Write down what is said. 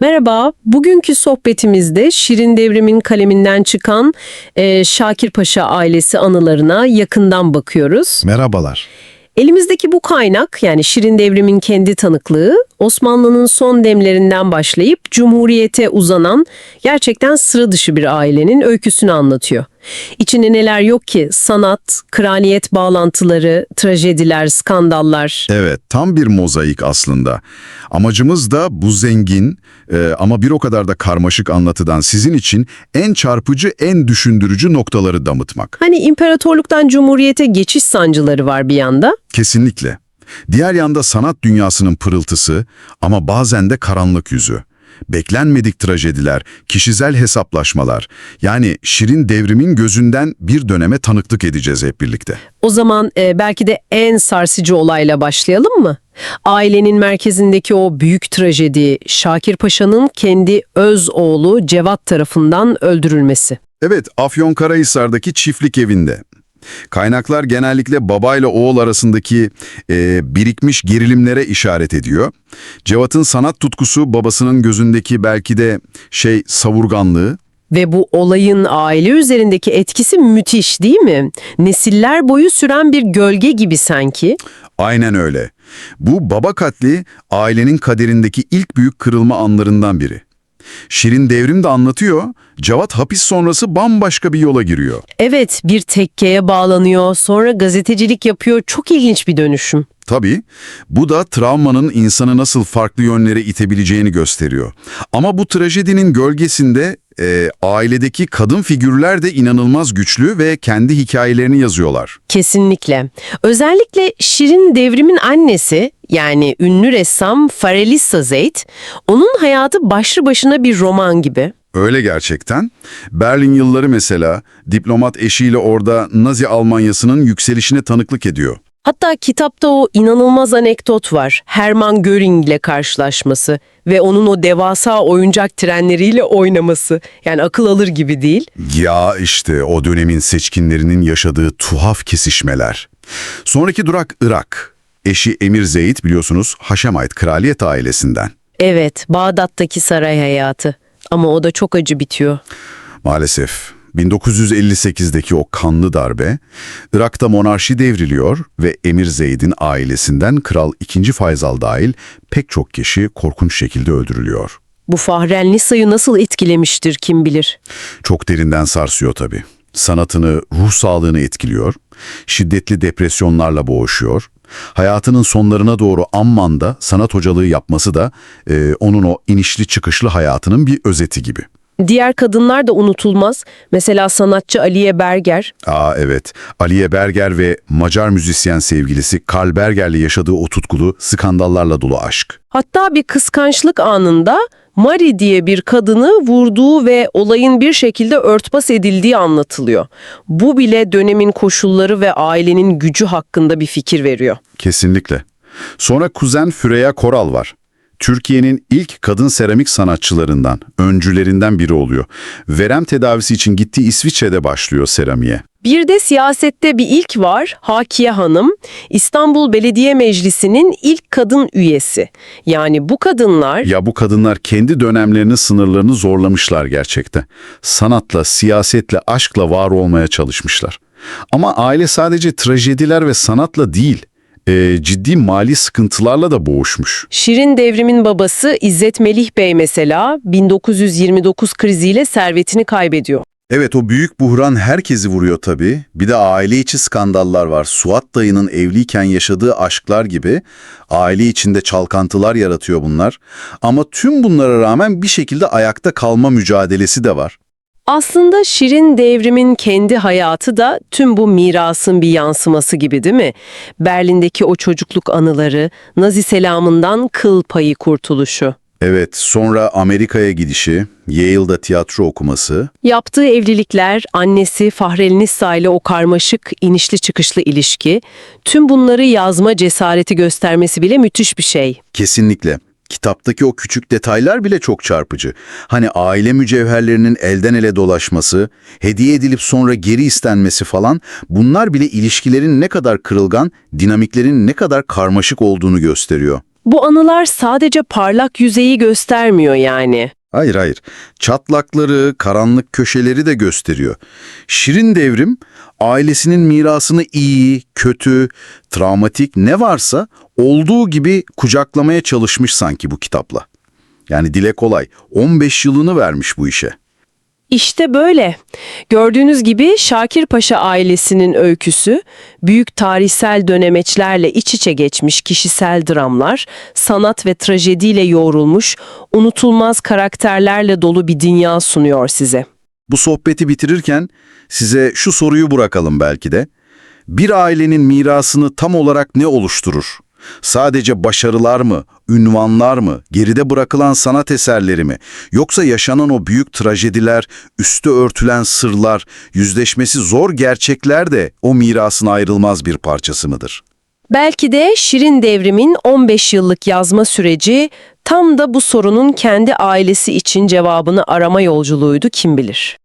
Merhaba, bugünkü sohbetimizde Şirin Devrim'in kaleminden çıkan e, Şakir Paşa ailesi anılarına yakından bakıyoruz. Merhabalar. Elimizdeki bu kaynak yani Şirin Devrim'in kendi tanıklığı Osmanlı'nın son demlerinden başlayıp Cumhuriyete uzanan gerçekten sıra dışı bir ailenin öyküsünü anlatıyor. İçinde neler yok ki sanat, kraliyet bağlantıları, trajediler, skandallar. Evet, tam bir mozaik aslında. Amacımız da bu zengin e, ama bir o kadar da karmaşık anlatıdan sizin için en çarpıcı, en düşündürücü noktaları damıtmak. Hani imparatorluktan cumhuriyete geçiş sancıları var bir yanda. Kesinlikle. Diğer yanda sanat dünyasının pırıltısı ama bazen de karanlık yüzü. Beklenmedik trajediler, kişisel hesaplaşmalar. Yani Şirin devrimin gözünden bir döneme tanıklık edeceğiz hep birlikte. O zaman e, belki de en sarsıcı olayla başlayalım mı? Ailenin merkezindeki o büyük trajedi Şakir Paşa'nın kendi öz oğlu Cevat tarafından öldürülmesi. Evet, Afyonkarahisar'daki çiftlik evinde. Kaynaklar genellikle babayla oğul arasındaki e, birikmiş gerilimlere işaret ediyor. Cevat'ın sanat tutkusu babasının gözündeki belki de şey savurganlığı. Ve bu olayın aile üzerindeki etkisi müthiş değil mi? Nesiller boyu süren bir gölge gibi sanki. Aynen öyle. Bu baba katli ailenin kaderindeki ilk büyük kırılma anlarından biri. Şirin Devrim de anlatıyor, Cevat hapis sonrası bambaşka bir yola giriyor. Evet bir tekkeye bağlanıyor sonra gazetecilik yapıyor çok ilginç bir dönüşüm. Tabii, bu da travmanın insanı nasıl farklı yönlere itebileceğini gösteriyor. Ama bu trajedinin gölgesinde e, ailedeki kadın figürler de inanılmaz güçlü ve kendi hikayelerini yazıyorlar. Kesinlikle. Özellikle Şirin Devrim'in annesi yani ünlü ressam Farelissa Zeyt, onun hayatı başlı başına bir roman gibi. Öyle gerçekten. Berlin yılları mesela diplomat eşiyle orada Nazi Almanyası'nın yükselişine tanıklık ediyor. Hatta kitapta o inanılmaz anekdot var. Hermann Göring ile karşılaşması ve onun o devasa oyuncak trenleriyle oynaması. Yani akıl alır gibi değil. Ya işte o dönemin seçkinlerinin yaşadığı tuhaf kesişmeler. Sonraki durak Irak. Eşi Emir Zeyd biliyorsunuz Haşemite kraliyet ailesinden. Evet, Bağdat'taki saray hayatı. Ama o da çok acı bitiyor. Maalesef 1958'deki o kanlı darbe, Irak'ta monarşi devriliyor ve Emir Zeyd'in ailesinden Kral II. Faysal dahil pek çok kişi korkunç şekilde öldürülüyor. Bu Fahrel Nisa'yı nasıl etkilemiştir kim bilir. Çok derinden sarsıyor tabii. Sanatını, ruh sağlığını etkiliyor, şiddetli depresyonlarla boğuşuyor. Hayatının sonlarına doğru Amman'da sanat hocalığı yapması da e, onun o inişli çıkışlı hayatının bir özeti gibi. Diğer kadınlar da unutulmaz. Mesela sanatçı Aliye Berger. Aa evet, Aliye Berger ve Macar müzisyen sevgilisi Karl Berger'le yaşadığı o tutkulu skandallarla dolu aşk. Hatta bir kıskançlık anında Mari diye bir kadını vurduğu ve olayın bir şekilde örtbas edildiği anlatılıyor. Bu bile dönemin koşulları ve ailenin gücü hakkında bir fikir veriyor. Kesinlikle. Sonra kuzen Füreya Koral var. Türkiye'nin ilk kadın seramik sanatçılarından, öncülerinden biri oluyor. Verem tedavisi için gittiği İsviçre'de başlıyor seramiğe. Bir de siyasette bir ilk var. Hakiye Hanım, İstanbul Belediye Meclisi'nin ilk kadın üyesi. Yani bu kadınlar Ya bu kadınlar kendi dönemlerinin sınırlarını zorlamışlar gerçekten. Sanatla, siyasetle, aşkla var olmaya çalışmışlar. Ama aile sadece trajediler ve sanatla değil, e, ciddi mali sıkıntılarla da boğuşmuş. Şirin Devrim'in babası İzzet Melih Bey mesela 1929 kriziyle servetini kaybediyor. Evet o büyük buhran herkesi vuruyor tabii. Bir de aile içi skandallar var. Suat dayının evliyken yaşadığı aşklar gibi aile içinde çalkantılar yaratıyor bunlar. Ama tüm bunlara rağmen bir şekilde ayakta kalma mücadelesi de var. Aslında Şirin Devrim'in kendi hayatı da tüm bu mirasın bir yansıması gibi değil mi? Berlin'deki o çocukluk anıları, Nazi selamından kıl payı kurtuluşu. Evet sonra Amerika'ya gidişi, Yale'da tiyatro okuması. Yaptığı evlilikler, annesi Fahrel Nissa ile o karmaşık, inişli çıkışlı ilişki, tüm bunları yazma cesareti göstermesi bile müthiş bir şey. Kesinlikle. Kitaptaki o küçük detaylar bile çok çarpıcı. Hani aile mücevherlerinin elden ele dolaşması, hediye edilip sonra geri istenmesi falan bunlar bile ilişkilerin ne kadar kırılgan, dinamiklerin ne kadar karmaşık olduğunu gösteriyor. Bu anılar sadece parlak yüzeyi göstermiyor yani. Hayır hayır. Çatlakları, karanlık köşeleri de gösteriyor. Şirin Devrim ailesinin mirasını iyi, kötü, travmatik ne varsa olduğu gibi kucaklamaya çalışmış sanki bu kitapla. Yani dile kolay 15 yılını vermiş bu işe. İşte böyle. Gördüğünüz gibi Şakir Paşa ailesinin öyküsü, büyük tarihsel dönemeçlerle iç içe geçmiş kişisel dramlar, sanat ve trajediyle yoğrulmuş, unutulmaz karakterlerle dolu bir dünya sunuyor size. Bu sohbeti bitirirken size şu soruyu bırakalım belki de. Bir ailenin mirasını tam olarak ne oluşturur? Sadece başarılar mı, ünvanlar mı, geride bırakılan sanat eserleri mi? Yoksa yaşanan o büyük trajediler, üstü örtülen sırlar, yüzleşmesi zor gerçekler de o mirasın ayrılmaz bir parçası mıdır? Belki de Şirin Devrim'in 15 yıllık yazma süreci tam da bu sorunun kendi ailesi için cevabını arama yolculuğuydu kim bilir.